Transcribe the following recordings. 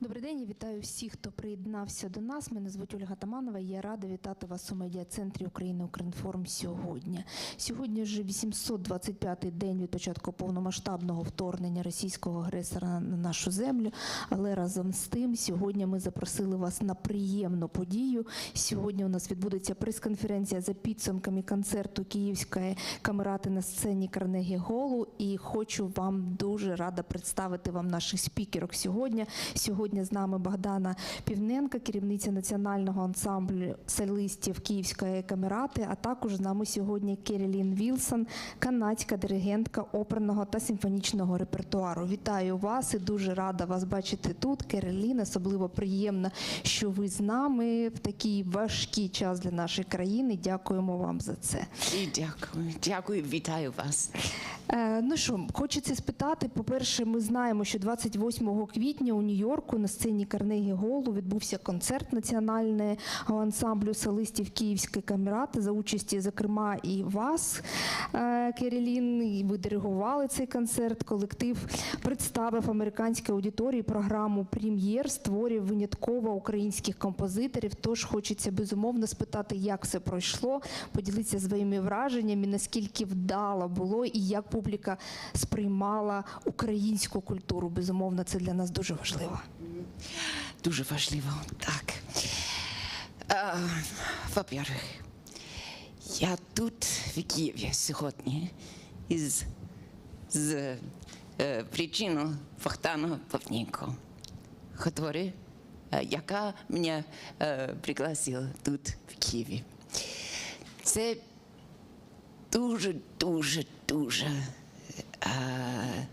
Добрий день, вітаю всіх, хто приєднався до нас. Мене звуть Ольга Таманова. Я рада вітати вас у медіа-центрі України Укрінформ сьогодні. Сьогодні ж 825-й день від початку повномасштабного вторгнення російського агресора на нашу землю. Але разом з тим, сьогодні ми запросили вас на приємну подію. Сьогодні у нас відбудеться прес-конференція за підсумками концерту Київської камерати на сцені Карнегі Голу. І хочу вам дуже рада представити вам наших спікерок сьогодні. Сьогодні з нами Богдана Півненка, керівниця національного ансамблю солістів Київської камерати, а також з нами сьогодні Керілін Вілсон, канадська диригентка оперного та симфонічного репертуару. Вітаю вас і дуже рада вас бачити тут. Керілін, особливо приємно, що ви з нами в такий важкий час для нашої країни. Дякуємо вам за це. І дякую, дякую, вітаю вас. Е, ну що, хочеться спитати. По-перше, ми знаємо, що 28 квітня у Нью-Йорку на сцені Карнегі Голу відбувся концерт національного ансамблю солистів Київської камерати за участі, зокрема, і вас, е, Керілін. І ви диригували цей концерт. Колектив представив американській аудиторії програму прем'єр з творів винятково українських композиторів. Тож хочеться безумовно спитати, як все пройшло, поділитися своїми враженнями, наскільки вдало було і як публіка сприймала українську культуру. Безумовно, це для нас дуже важливо. Дуже важливо, так. А, Во-первых, я тут в Києві сьогодні із з е, причину Богдана Павненко, который, е, яка мене е, пригласила тут в Києві. Це дуже, дуже, дуже е,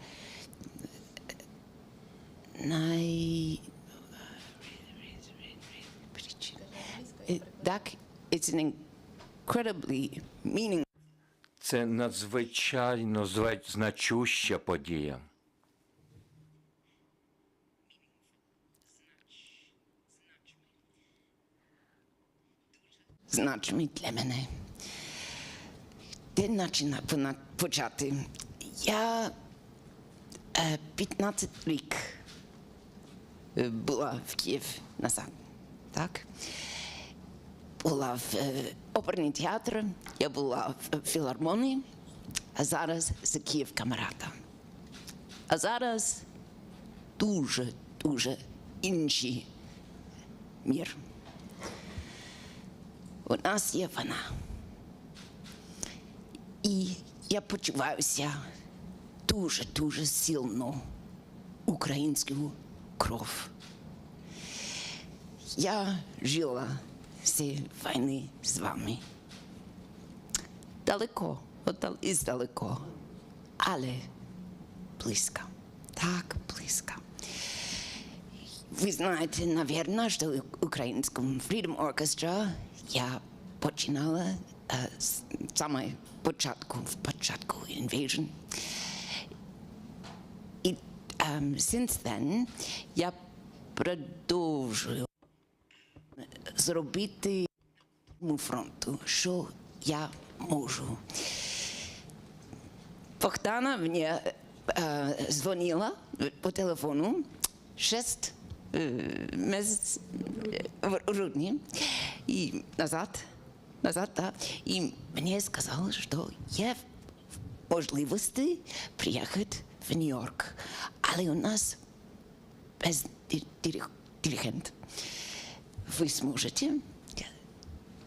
най... Так, it's an incredibly meaning Це надзвичайно значуща подія. значимий для мене. Де пона- почати? Я е, 15 рік е, була в Київ назад. Так? Була в е, оперний театр, я була в філармонії, а зараз за Київ камерата. А зараз дуже, дуже інший мір. У нас є вона. І я почуваюся дуже-дуже сильно українську кров. Я жила всі війни з вами. Далеко, от іздалеко, але близько, так близько. Ви знаєте, наверное, що в українському Freedom Orchestra я починала е, з саме початку, в початку Invasion. І um, since then я продовжую зробити фронту, що я можу. Богдана мені е, дзвонила по телефону шесть е, місяць е, в грудні і назад, назад, да, і мені сказали, що є можливості приїхати в Нью-Йорк, але у нас без диригент. Ви зможете? Я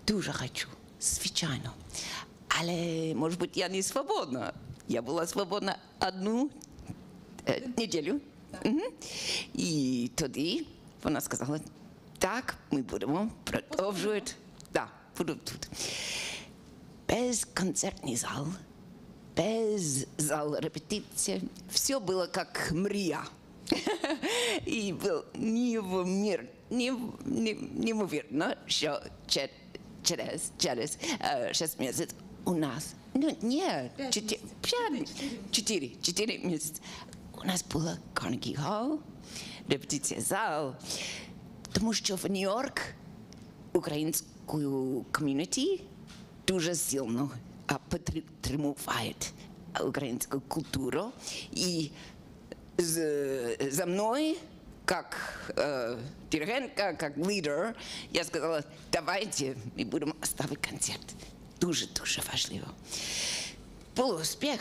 дуже хочу, звичайно. Але, може бути, я не свободна. Я була свободна одну е, неділю. Мгм. І тоді вона сказала, так, ми будемо продовжувати. Так, буду тут. Без концертний зал, без зал репетиції. Все було як мрія. І нев, нев, невмірно, що че- через, через е, шесть місяців у нас, ну, ні, чотири, п'ять, чотири, чотири місяці. У нас була Carnegie Hall, репетиція зал, тому що в Нью-Йорк українською ком'юніті дуже сильно а, підтримує українську культуру. І за мною как э, диригентка, как лидер, я сказала, давайте ми будемо ставити концерт. Дуже-дуже важливо. Був успіх.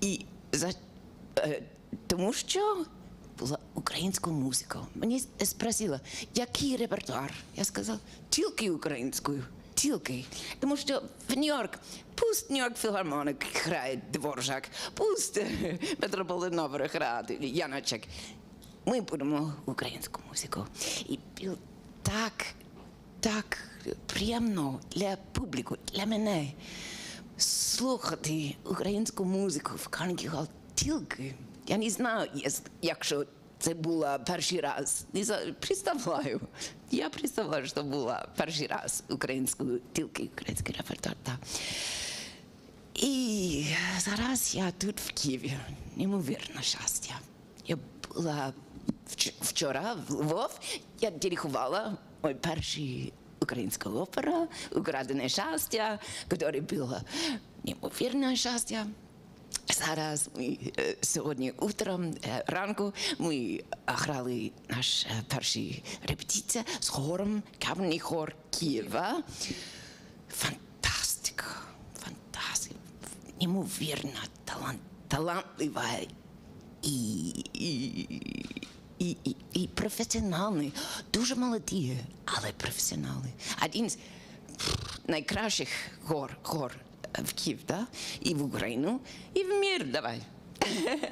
І за, е, тому що була українська музика. Мені спросила, який репертуар? Я сказала, тільки українською. Тільки. Тому що в Нью-Йорк, пусть Нью-Йорк філармоник грає Дворжак, пусть е, грає Яночек. Ми будемо українську музику. І так, так приємно для публіку, для мене слухати українську музику в Hall тільки. Я не знаю, якщо це була перший раз. Представляю. Я представляю, що була перший раз українською, тільки український репертуар. Так. І зараз я тут в Києві. Неймовірне щастя. Я була вчора в Львов, я диригувала мой перший українська опера «Украдене щастя», яке було неймовірне щастя. Зараз ми е, сьогодні утром е, ранку ми грали наш е, перший репетиція з хором Кам'яний хор Києва. Фантастика, фантастика, неймовірна, талант, талантлива і, і, і, і, і професіональний, дуже молоді, але професіональний. Один з найкращих гор, гор в Київ, да? і в Україну, і в мір давай.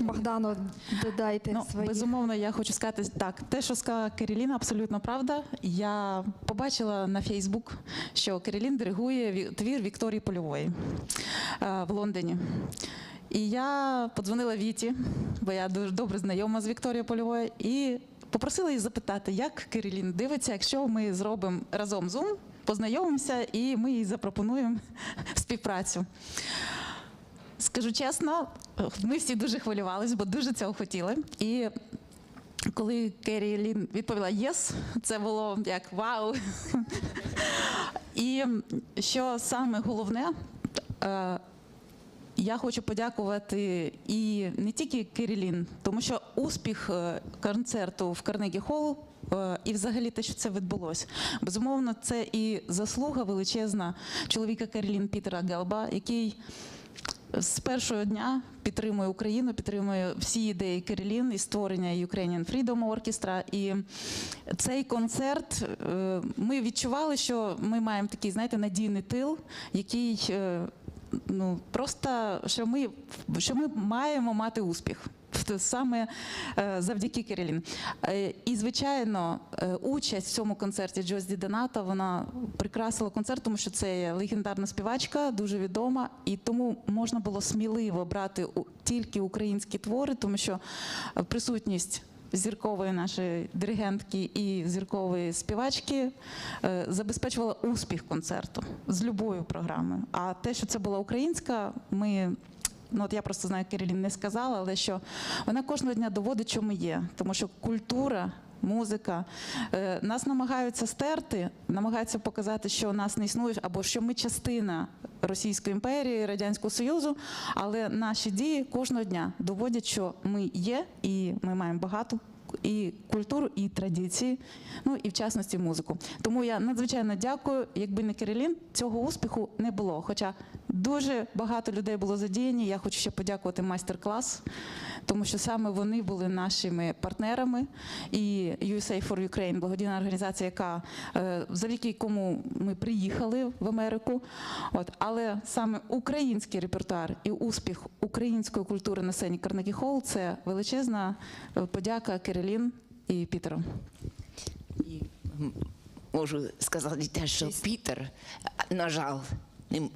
Богдано, додайте Ну, свої. безумовно, я хочу сказати так. Те, що сказала Керіліна, абсолютно правда. Я побачила на Фейсбук, що Керілін диригує ві- твір Вікторії Польової е, в Лондоні. І я подзвонила Віті, бо я дуже добре знайома з Вікторією Польовою, і попросила її запитати, як Керілін дивиться, якщо ми зробимо разом Zoom, познайомимося і ми їй запропонуємо співпрацю. Скажу чесно, ми всі дуже хвилювалися, бо дуже цього хотіли. І коли Керрі Лін відповіла єс, це було як вау. І що саме головне, е, я хочу подякувати і не тільки Керілін, тому що успіх е, концерту в Карнегі Холл і взагалі те, що це відбулося. Безумовно, це і заслуга величезна чоловіка Керілін Пітера Гелба, який з першого дня підтримує Україну, підтримує всі ідеї Кирилін і створення Ukrainian Freedom Orchestra. І цей концерт е, ми відчували, що ми маємо такий, знаєте, надійний тил, який е, ну просто що ми, що ми маємо мати успіх. Саме е, завдяки Кирилін. Е, І, звичайно, е, участь в цьому концерті Джозді Доната вона прикрасила концерт, тому що це легендарна співачка, дуже відома, і тому можна було сміливо брати тільки українські твори, тому що присутність зіркової нашої диригентки і зіркової співачки забезпечувала успіх концерту з любою програмою. А те, що це була українська, ми. Ну, от я просто знаю, Кирилін не сказала, але що вона кожного дня доводить, що ми є. Тому що культура, музика е, нас намагаються стерти, намагаються показати, що нас не існує, або що ми частина Російської імперії, Радянського Союзу. Але наші дії кожного дня доводять, що ми є, і ми маємо багато і культуру, і традиції, ну і в частності музику. Тому я надзвичайно дякую. Якби не Кирилін, цього успіху не було. Хоча дуже багато людей було задіяні. Я хочу ще подякувати майстер-клас, тому що саме вони були нашими партнерами. І USA for Ukraine, благодійна організація, яка е, завдяки кому ми приїхали в Америку. От але саме український репертуар і успіх української культури на сцені Карнегі Холл – це величезна е, подяка Кирилін і Пітеру. І можу сказати те, що Пітер, на жаль, не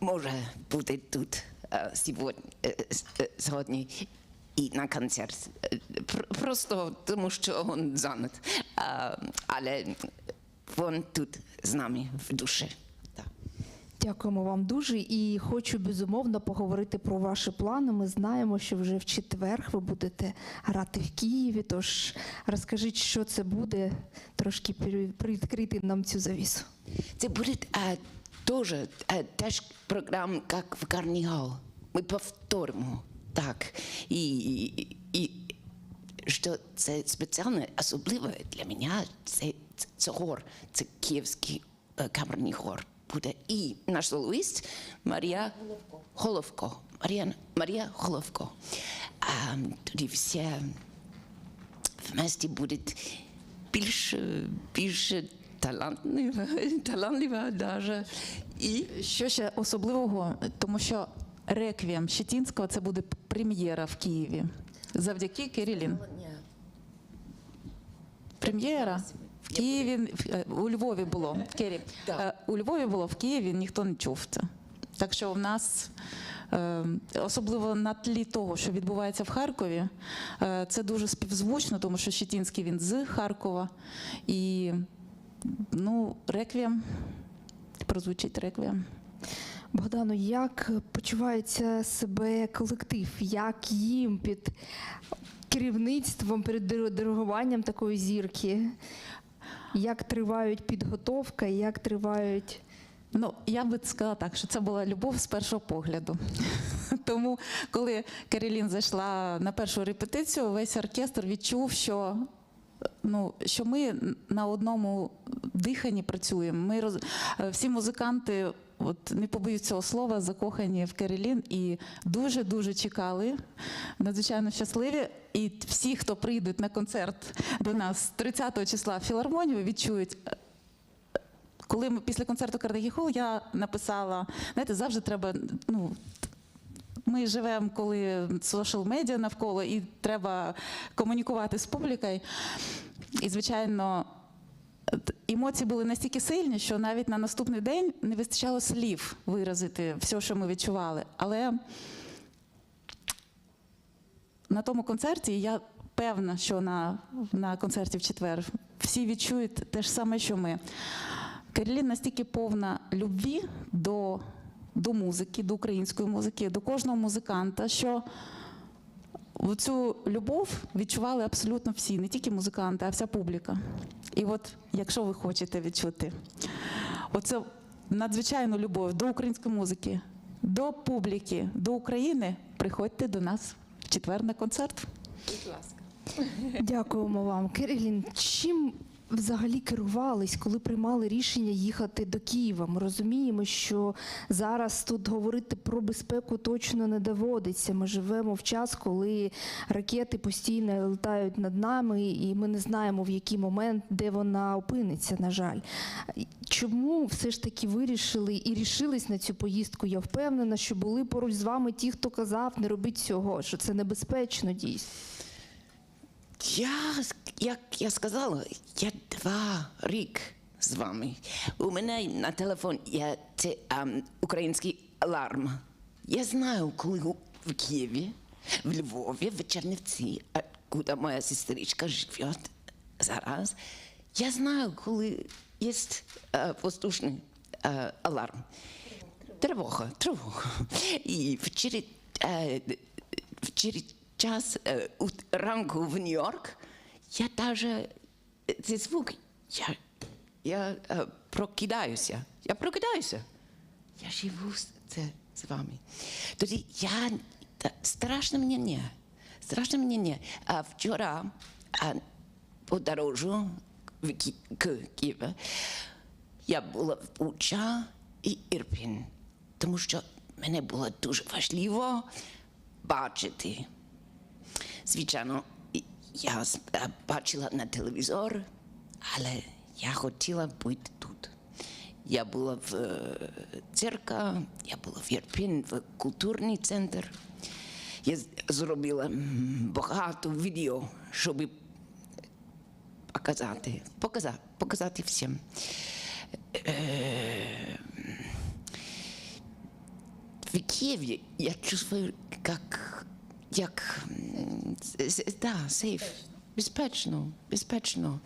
може бути тут сьогодні, е, е, сьогодні і на концерт. Е, Просто тому, що він зайнят. А, Але він тут з нами в душі. Дякуємо вам дуже і хочу безумовно поговорити про ваші плани. Ми знаємо, що вже в четвер ви будете грати в Києві. Тож розкажіть, що це буде, трошки привідкрити нам цю завісу. Це буде а, теж, а, теж програма, як в Карнігал. Ми повторимо Так. І, і, і що це спеціально особливо для мене, це, це, це хор, це київський е, камерний хор буде. І наш солоїст Марія Головко. Головко. Марія, Марія Головко. А, тоді все вместе буде більш, більш талантлива, талантлива даже. І Що ще особливого, тому що реквієм Щетінського це буде прем'єра в Києві. Завдяки Кирилін. Прем'єра в Києві, е, у Львові було. Кері, Так. е, у Львові було, в Києві ніхто не чув це. Так що в нас, е, особливо на тлі того, що відбувається в Харкові, е, це дуже співзвучно, тому що Щетінський він з Харкова. І ну, реквієм, прозвучить реквієм. Богдану, як почувається себе колектив? Як їм під керівництвом, перед дир- диригуванням такої зірки? Як тривають підготовка, як тривають. Ну, я би сказала так, що це була любов з першого погляду. Тому, коли Каролін зайшла на першу репетицію, весь оркестр відчув, що. Ну, що ми на одному диханні працюємо. Ми роз... е, всі музиканти, от не побоюсь цього слова, закохані в Керелін і дуже дуже чекали. Надзвичайно щасливі. І всі, хто прийдуть на концерт до нас 30 числа в філармонію, відчують коли ми після концерту Carnegie Hall я написала, знаєте, завжди треба. ну, ми живемо, коли social медіа навколо, і треба комунікувати з публікою. І, звичайно, емоції були настільки сильні, що навіть на наступний день не вистачало слів виразити все, що ми відчували. Але на тому концерті я певна, що на, на концерті в четвер всі відчують те ж саме, що ми. Каролін настільки повна любві до, до музики, до української музики, до кожного музиканта, що цю любов відчували абсолютно всі, не тільки музиканти, а вся публіка. І от, якщо ви хочете відчути оце надзвичайну любов до української музики, до публіки, до України, приходьте до нас в четвер на концерт. Дякуємо вам. Кирилін, чим взагалі керувались, коли приймали рішення їхати до Києва? Ми розуміємо, що зараз тут говорити про безпеку точно не доводиться. Ми живемо в час, коли ракети постійно летають над нами, і ми не знаємо в який момент, де вона опиниться, на жаль. Чому все ж таки вирішили і рішились на цю поїздку? Я впевнена, що були поруч з вами ті, хто казав, не робіть цього, що це небезпечно дійсно. Я, як я сказала, я два рік з вами. У мене на телефон є це, ем, український аларм. Я знаю, коли в Києві, в Львові, в Чернівці, а куди моя сестричка живе зараз. Я знаю, коли є е, воздушний е, аларм. Тривога, тривога. І вчора, е, вчора час е, у ранку в Нью-Йорк, я даже е, цей звук, я, я е, прокидаюся. Я прокидаюся. Я живу це, з вами. Тоді я страшно мені не. Страшно мені не. А вчора а, по дорожу в Ки- к Києву я була в Буча і Ірпін, тому що мене було дуже важливо бачити. Звичайно, я е, бачила на телевізор, але я хотіла бути тут. Я була в е, церкві, я була в Ірпін, в культурний центр. Я зробила багато відео, щоб показати, показати, показати всім. Е, в Киеве я чувствую, як, с- да, сейф, безпечно, безпечно.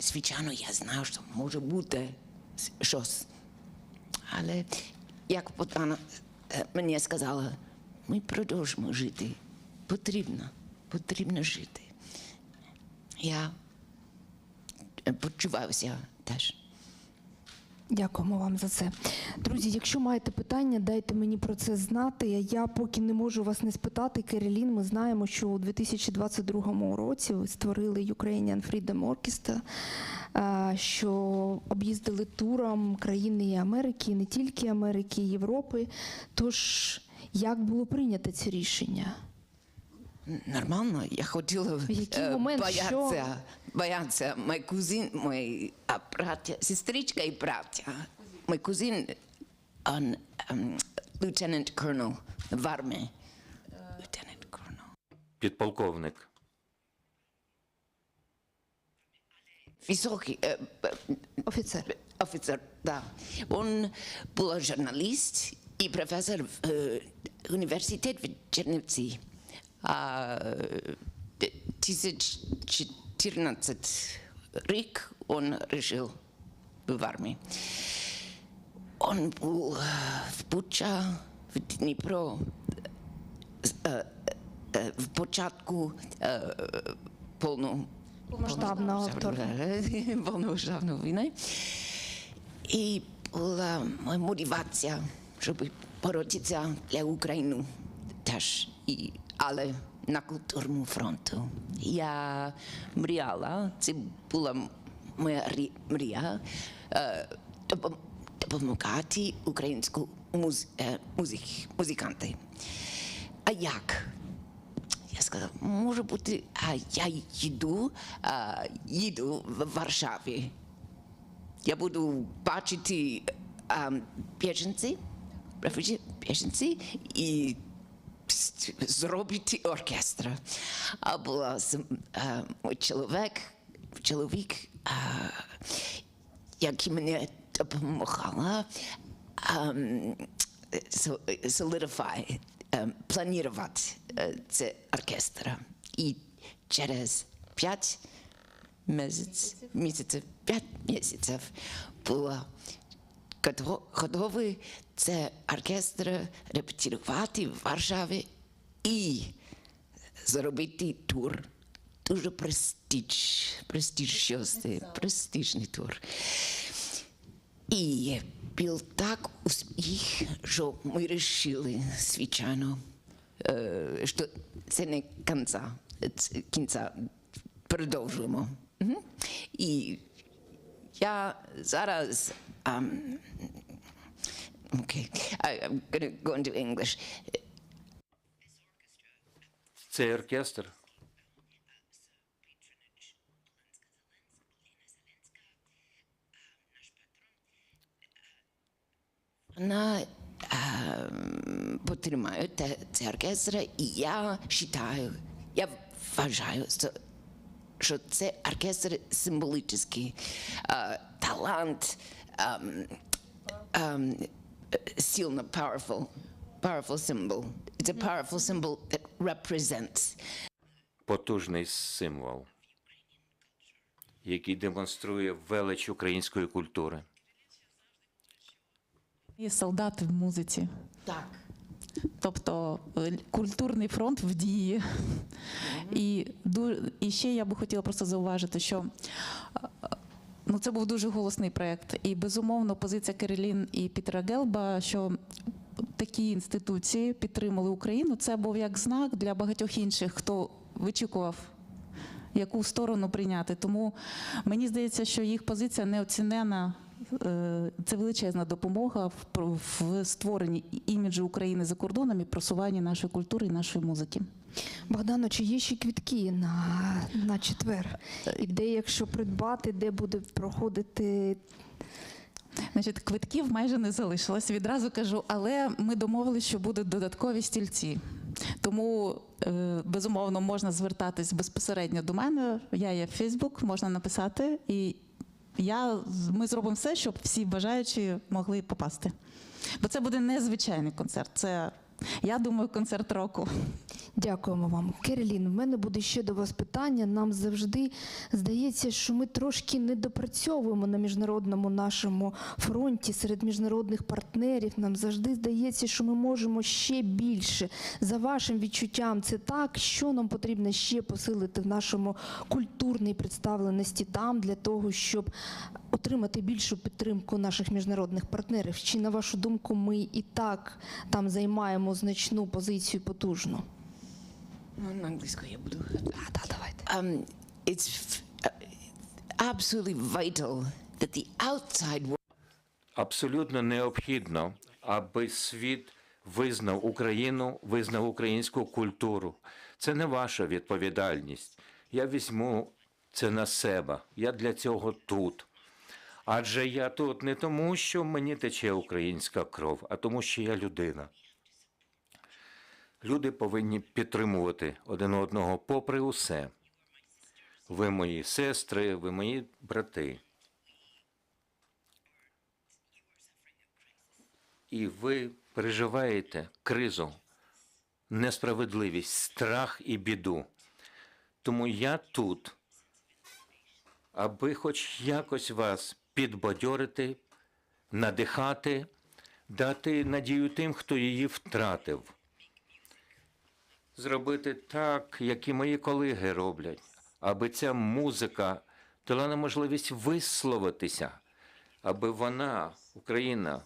Звичайно, я знаю, що може бути щось. Але як Богдана е, мені сказала, ми продовжимо жити. Потрібно, потрібно жити. Я е, почувався теж. Дякуємо вам за це. Друзі, якщо маєте питання, дайте мені про це знати. Я поки не можу вас не спитати. Керолін, ми знаємо, що у 2022 році ви створили Ukrainian Freedom Orchestra, е, що об'їздили туром країни Америки, не тільки Америки, Європи. Тож, як було прийнято це рішення? Нормально, я хотіла В який е, момент, боятися, що? боятися. Мій кузин, мій а, браття, сестричка і браття. Мій кузин, он, um, lieutenant colonel в армії. Lieutenant colonel. Підполковник. Високий, е, е, Офіцер. офицер, да. Он был журналист и профессор в э, университет в Чернівці. А э, 2014 рік он решил в армии. Он был в Буча, в Дніпро, е, е, в початку е, повну Повномасштабного вторгнення. повномасштабної війни. І була моя мотивація, щоб боротися для України теж. І, але на культурному фронту. Я мріяла, це була моя мрія, е, допомагати українську муз, е, музик, музиканти. А як? Я сказав, може бути, а я їду, а, їду в Варшаві. Я буду бачити а, біженці, біженці і зробити оркестр. А була мій чоловік, чоловік, а, який мені допомагала um, solidify, планувати це оркестр. І через п'ять місяців, місяців, п'ять місяців готов- готовий це оркестр репетирувати в Варшаві і зробити тур. Дуже престиж, престижний, престижний тур. І був так успіх, що ми вирішили, звичайно, е, що це не кінця, це кінця продовжуємо. І я зараз um, okay, I, I'm gonna go into English. Цей оркестр. Вона ем, потримає те, це оркестр, і я вважаю, я вважаю, що, це оркестр символічний, е, талант, ем, ем, сильно powerful, powerful symbol. It's a powerful symbol that represents потужний символ, який демонструє велич української культури. І солдати в музиці. так. Тобто е, культурний фронт в дії. І, і ще я би хотіла просто зауважити, що е, ну, це був дуже голосний проєкт. І безумовно позиція Керелін і Пітера Гелба, що такі інституції підтримали Україну, це був як знак для багатьох інших, хто вичікував. Яку сторону прийняти? Тому мені здається, що їх позиція неоцінена. Е, Це величезна допомога в, в створенні іміджу України за кордоном і просуванні нашої культури і нашої музики. Богдано, чи є ще квітки на, на четвер? І де, якщо придбати, де буде проходити Значить, квитків майже не залишилось. Відразу кажу, але ми домовилися, що будуть додаткові стільці. Тому е, безумовно можна звертатись безпосередньо до мене. Я є в Фейсбук, можна написати, і я ми зробимо все, щоб всі бажаючі могли попасти. Бо це буде незвичайний концерт. Це я думаю, концерт року. Дякуємо вам. Керолін, в мене буде ще до вас питання. Нам завжди здається, що ми трошки не допрацьовуємо на міжнародному нашому фронті серед міжнародних партнерів. Нам завжди здається, що ми можемо ще більше. За вашим відчуттям, це так, що нам потрібно ще посилити в нашому культурній представленості там для того, щоб отримати більшу підтримку наших міжнародних партнерів. Чи на вашу думку, ми і так там займаємо значну позицію потужну? Ну, на англійську я буду. А, так, давайте. Um, it's uh, absolutely vital that the outside world Абсолютно необхідно, аби світ визнав Україну, визнав українську культуру. Це не ваша відповідальність. Я візьму це на себе. Я для цього тут. Адже я тут не тому, що мені тече українська кров, а тому, що я людина. Люди повинні підтримувати один одного попри усе. Ви мої сестри, ви мої брати. І ви переживаєте кризу, несправедливість, страх і біду. Тому я тут, аби хоч якось вас підбадьорити, надихати, дати надію тим, хто її втратив. Зробити так, як і мої колеги роблять, аби ця музика дала можливість висловитися, аби вона, Україна,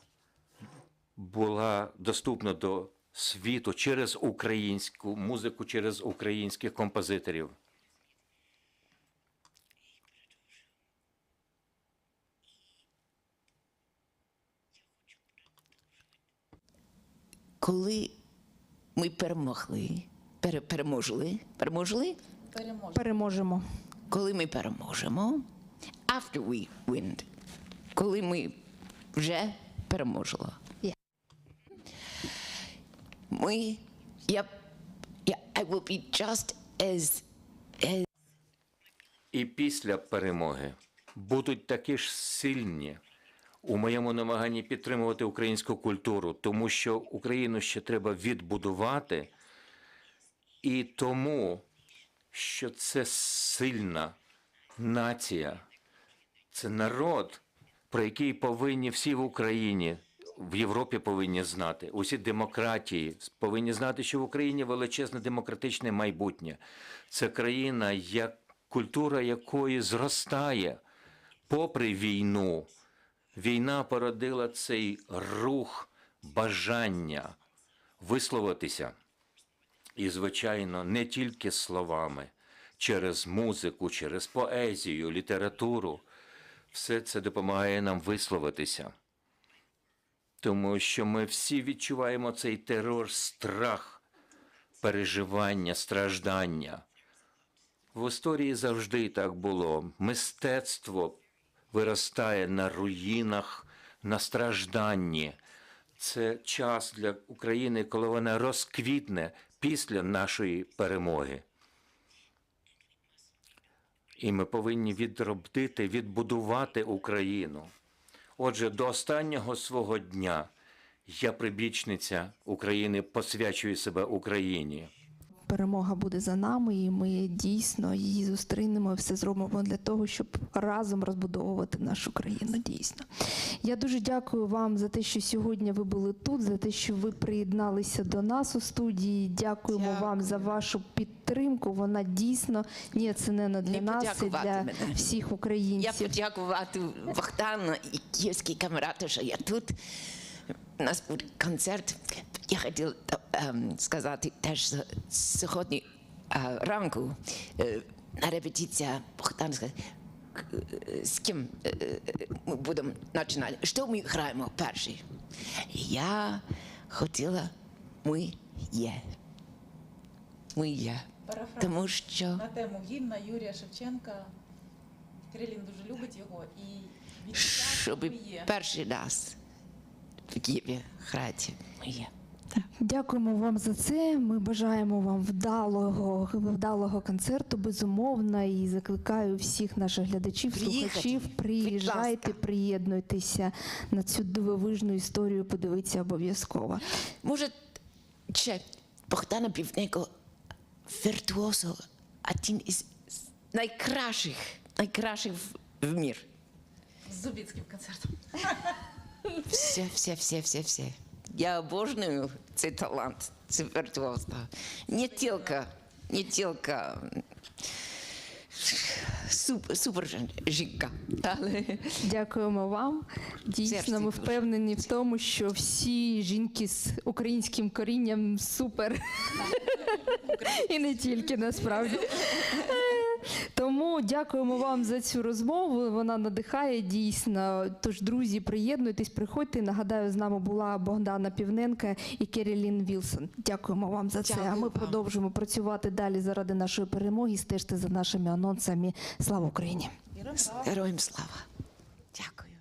була доступна до світу через українську музику, через українських композиторів. коли ми перемогли, пере, переможли, переможли, Переможемо. коли ми переможемо, after we win, коли ми вже переможемо. Yeah. Ми, я, я, I will be just as, as І після перемоги будуть такі ж сильні у моєму намаганні підтримувати українську культуру, тому що Україну ще треба відбудувати, і тому, що це сильна нація, це народ, про який повинні всі в Україні. В Європі повинні знати, усі демократії повинні знати, що в Україні величезне демократичне майбутнє. Це країна, як культура якої зростає попри війну. Війна породила цей рух бажання висловитися. І, звичайно, не тільки словами, через музику, через поезію, літературу. Все це допомагає нам висловитися. Тому що ми всі відчуваємо цей терор, страх, переживання, страждання. В історії завжди так було. Мистецтво виростає на руїнах, на стражданні. Це час для України, коли вона розквітне після нашої перемоги. І ми повинні відробити, відбудувати Україну. Отже, до останнього свого дня я прибічниця України, посвячую себе Україні. Перемога буде за нами, і ми дійсно її зустрінемо. і Все зробимо для того, щоб разом розбудовувати нашу країну. Дійсно, я дуже дякую вам за те, що сьогодні ви були тут, за те, що ви приєдналися до нас у студії. Дякуємо вам за вашу підтримку. Вона дійсно неоцінена для Не нас і подякувати для мене. всіх Я українців. подякувати Богдану і київській камерати, що я тут. У нас буде концерт. Я хотіла ем, сказати теж сьогодні е, ранку е, на репетиція Богдан сказав, к- е, з ким ми будемо починати. Що ми граємо перший? Я хотіла ми є. Ми є. Парафраз. Тому що на тему гімна Юрія Шевченка. Крилін дуже любить його і щоб перший раз в Києві грати ми є. Дякуємо вам за це. Ми бажаємо вам вдалого, вдалого концерту, безумовно, і закликаю всіх наших глядачів, Приїхати. слухачів, приїжджайте, приєднуйтеся на цю дивовижну історію. Подивитися обов'язково. Може, ще Богдана Півненко віртуозо, один із найкращих, найкращих в, в мір. З Зубіцьким концертом. Все, все, все, все, все. Я обожнюю цей талант, це віртуозно. Не тільки, не тільки супер, супер жінка, але Дякуємо вам. Дійсно, ми дуже. впевнені в тому, що всі жінки з українським корінням супер. І не тільки насправді. Тому дякуємо вам за цю розмову. Вона надихає дійсно. Тож, друзі, приєднуйтесь, приходьте. Нагадаю, з нами була Богдана Півненка і Керілін Вілсон. Дякуємо вам за це. а ми вам. продовжимо працювати далі заради нашої перемоги. Стежте за нашими анонсами. Слава Україні! героям слава. Дякую.